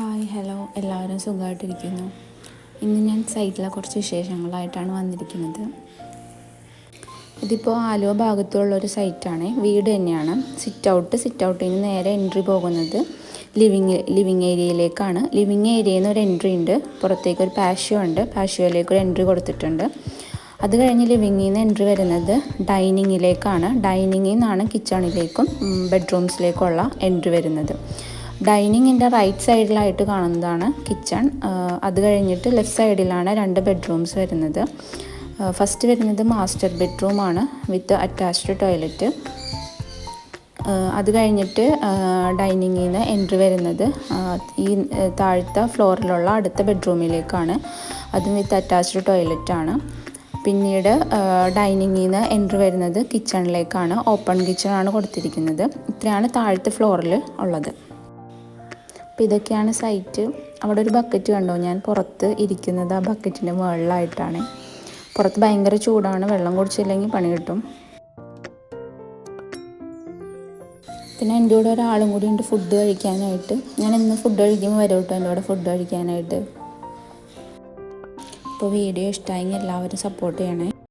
Hi hello. എല്ലാവരും സുഖമായിട്ടിരിക്കുന്നു. ഇന്ന് ഞാൻ സൈറ്റിലെ കുറച്ച് വിശേഷങ്ങളായിട്ടാണ് വന്നിരിക്കുന്നത്. ഇതിപ്പോൾ ആലുവ ഭാഗത്തുള്ള ഒരു സൈറ്റാണ്. വീട് തന്നെയാണ്. സിറ്റ് ഔട്ട് സിറ്റ് ഔട്ടിൽ നിന്ന് നേരെ എൻട്രി പോകുന്നത് ലിവിങ് ലിവിങ് ഏരിയയിലേക്കാണ്. ലിവിങ് ഏരിയയിൽ നിന്ന് ഒരു എൻട്രി ഉണ്ട്. പുറത്തേക്ക് ഒരു പാഷ്യോ ഉണ്ട്. പാഷ്യോയിലേക്ക് ഒരു എൻട്രി കൊടുത്തിട്ടുണ്ട്. അത് കഴിഞ്ഞ് ലിവിങ്ങിൽ നിന്ന് എൻട്രി വരുന്നത് ഡൈനിങ്ങിലേക്കാണ് ഡൈനിങ്ങിൽ നിന്നാണ് കിച്ചണിലേക്കും ബെഡ്റൂംസിലേക്കുള്ള എൻട്രി വരുന്നത്. ഡൈനിങ്ങിന്റെ റൈറ്റ് സൈഡിലായിട്ട് കാണുന്നതാണ് കിച്ചൺ. അത് കഴിഞ്ഞിട്ട് ലെഫ്റ്റ് സൈഡിലാണ് രണ്ട് ബെഡ്റൂംസ് വരുന്നത്. ഫസ്റ്റ് വരുന്നത് മാസ്റ്റർ ബെഡ്റൂമാണ് വിത്ത് അറ്റാച്ച്ഡ് ടോയ്ലറ്റ്. അത് കഴിഞ്ഞിട്ട് ഡൈനിങ്ങിൽ നിന്ന് എൻട്രി വരുന്നത് ഈ താഴത്തെ ഫ്ലോറിലുള്ള അടുത്ത ബെഡ്റൂമിലേക്കാണ്. അതും വിത്ത് അറ്റാച്ച്ഡ് ടോയ്ലറ്റാണ്. പിന്നീട് ഡൈനിങ്ങിൽ നിന്ന് എൻട്രി വരുന്നത് കിച്ചണിലേക്കാണ്. ഓപ്പൺ കിച്ചണാണ് കൊടുത്തിരിക്കുന്നത്. ഇത്രയാണ് താഴത്തെ ഫ്ലോറിൽ ഉള്ളത്. അപ്പോൾ ഇതൊക്കെയാണ് സൈറ്റ്. അവിടെ ഒരു ബക്കറ്റ് കണ്ടോ? ഞാൻ പുറത്ത് ഇരിക്കുന്നത് ആ ബക്കറ്റിന്റെ മുകളിലായിട്ടാണ്. പുറത്ത് ഭയങ്കര ചൂടാണ്. വെള്ളം കുടിച്ചില്ലെങ്കിൽ പണി കിട്ടും. പിന്നെ എന്റെ കൂടെ ഒരാളും കൂടി ഉണ്ട് ഫുഡ് കഴിക്കാനായിട്ട്. ഞാൻ ഇന്ന് ഫുഡ് കഴിക്കുമ്പോൾ വരും കേട്ടോ എന്റെ കൂടെ ഫുഡ് കഴിക്കാനായിട്ട്. അപ്പോൾ വീഡിയോ ഇഷ്ടമായെങ്കിൽ എല്ലാവരും സപ്പോർട്ട് ചെയ്യണേ.